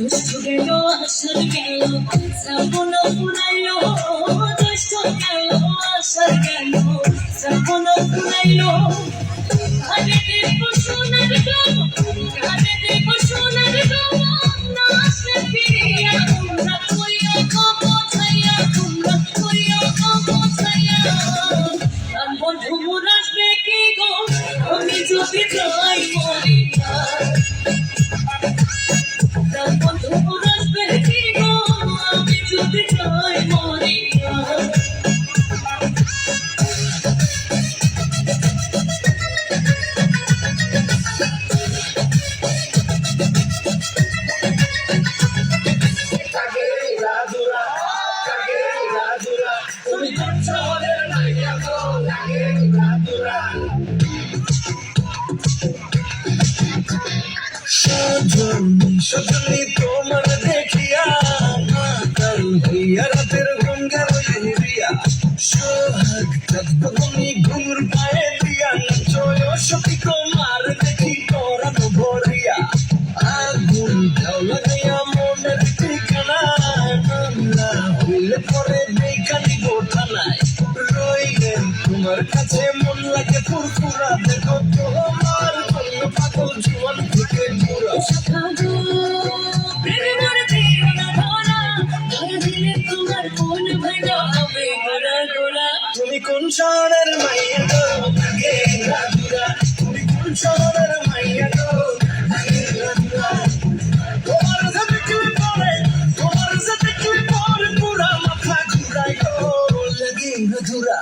জ্যৈষ্ঠ গেল আষাঢ় গেল শ্রাবণ পুরাইল জ্যৈষ্ঠ গেল আষাঢ় গেল শ্রাবণ পুরাইল ঘরে দেব সোনার গম ঘরে দেব সোনার গম না আসলে ফিরিয়া তোমরা কইয়া কম ছাইয়া তোমরা কইয়া কম ছাইয়া আর বন্ধু মোর আসবে কি গো আমি যদি যাই সজনী তোমার দেখিয়া মাতাল হইয়া রাতের ঘুম গেল ইউরিয়া সোহাগ তদ্ভূমি ঘুমুর পায়ে দিয়া, নাচয় সখী তোমার দেখি করানো ভরিয়া। আগুন দাও লাগাইয়া মনের ঠিকানা না হইলে পরে বেকানি বোঠানায় রইলেন তোমার কাছে, মন লাগে ফুরফুরা দেখো তোমার। শহরের মাইয়া গো তুমি কোন শহরের মাইয়া গো তোমার সাথে কি পরে, তোমার সাথে কি পরে পুরা মাথা ঘুরাই গো লাগে রাধুরা